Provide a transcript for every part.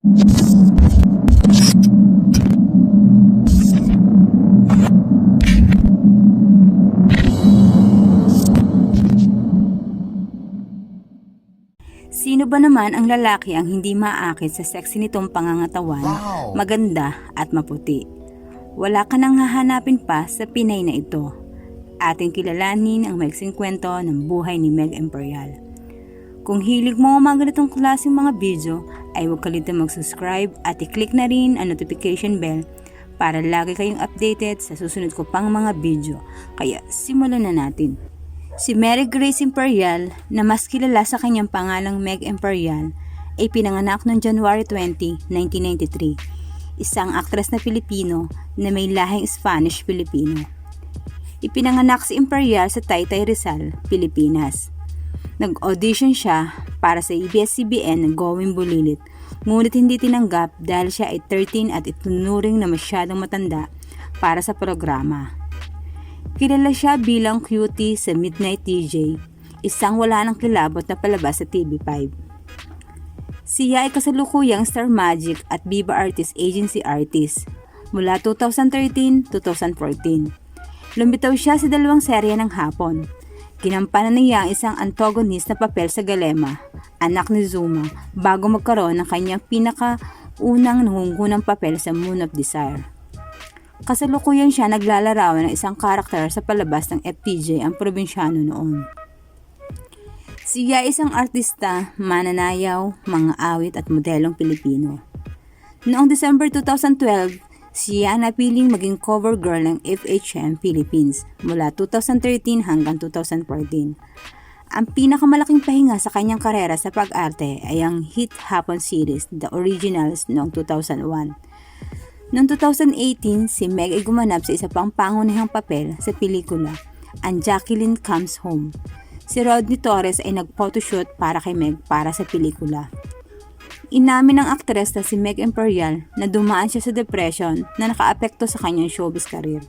Sino ba naman ang lalaki ang hindi maakit sa sexy nitong pangangatawan, Wow! maganda at maputi? Wala ka nang hahanapin pa sa Pinay na ito. Ating kilalanin ang maiksing kwento ng buhay ni Meg Imperial. Kung hilig mo ang mga ganitong klaseng mga video, ay huwag kalimutan mag-subscribe at i-click na rin ang notification bell para lagi kayong updated sa susunod ko pang mga video. Kaya simulan na natin. Si Mary Grace Imperial, na mas kilala sa kanyang pangalang Meg Imperial, ay pinanganak noong January 20, 1993. Isang aktres na Pilipino na may lahing Spanish-Filipino. Ipinanganak si Imperial sa Taytay Rizal, Pilipinas. Nag-audition siya para sa ABS-CBN ng Going Bulilit, ngunit hindi tinanggap dahil siya ay 13 at itunuring na masyadong matanda para sa programa. Kilala siya bilang cutie sa Midnight DJ, isang wala nang kilabot na palabas sa TV5. Siya ay kasalukuyang Star Magic at Viva Artist Agency Artist mula 2013-2014. Lumitaw siya sa dalawang serye ng hapon. Ginampanan niya ang isang antagonist na papel sa Galema, anak ni Zuma, bago magkaroon ng kanyang pinaka-unang nangunggunang papel sa Moon of Desire. Kasalukuyan siya naglalarawan ng isang karakter sa palabas ng FPJ ang probinsyano noon. Siya isang artista, mananayaw, mga awit at modelong Pilipino. Noong December 2012, siya napiling maging cover girl ng FHM Philippines mula 2013 hanggang 2014. Ang pinakamalaking pahinga sa kanyang karera sa pag-arte ay ang hit hapon series The Originals noong 2001. Noong 2018, si Meg ay gumanap sa isa pang pangunahing papel sa pelikula, Ang Jacqueline Comes Home. Si Rodney Torres ay nag-photoshoot para kay Meg para sa pelikula. Inamin ng aktres na si Meg Imperial na dumaan siya sa depression na nakaapekto sa kanyang showbiz career.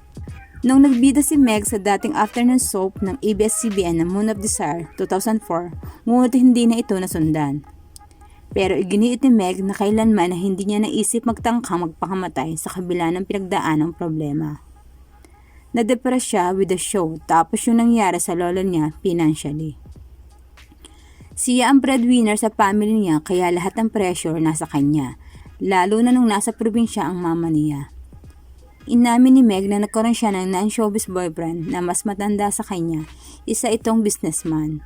Nung nagbida si Meg sa dating afternoon soap ng ABS-CBN na Moon of Desire 2004, ngunit hindi na ito nasundan. Pero iginiit ni Meg na kailanman na hindi niya naisip magtangkang magpakamatay sa kabila ng pinagdaan ng problema. Nadepress siya with the show tapos yung nangyari sa lolo niya financially. Siya ang breadwinner sa family niya kaya lahat ng pressure nasa kanya, lalo na nung nasa probinsya ang mama niya. Inamin ni Meg na nagkaroon siya ng non-showbiz boyfriend na mas matanda sa kanya, isa itong businessman.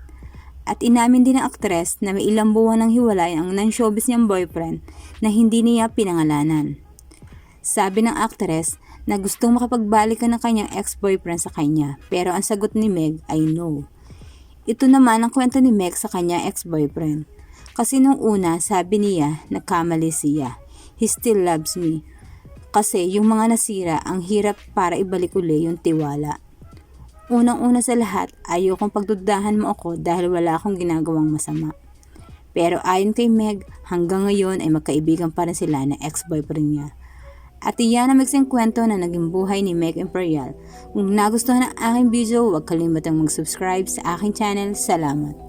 At inamin din ng aktres na may ilang buwan ng hiwalay ang non-showbiz niyang boyfriend na hindi niya pinangalanan. Sabi ng aktres na gustong makapagbalikan ng kanyang ex-boyfriend sa kanya pero ang sagot ni Meg ay no. Ito naman ang kwento ni Meg sa kanya ex-boyfriend. Kasi nung una, sabi niya, nagkamali siya. He still loves me. Kasi yung mga nasira, ang hirap para ibalik uli yung tiwala. Unang-una sa lahat, ayokong pagdudahan mo ako dahil wala akong ginagawang masama. Pero ayon kay Meg, hanggang ngayon ay magkaibigan pa rin sila na ex-boyfriend niya. At iyan ang magsing kwento na naging buhay ni Meg Imperial. Kung nagustuhan ang aking video, huwag kalimutang mag-subscribe sa aking channel. Salamat!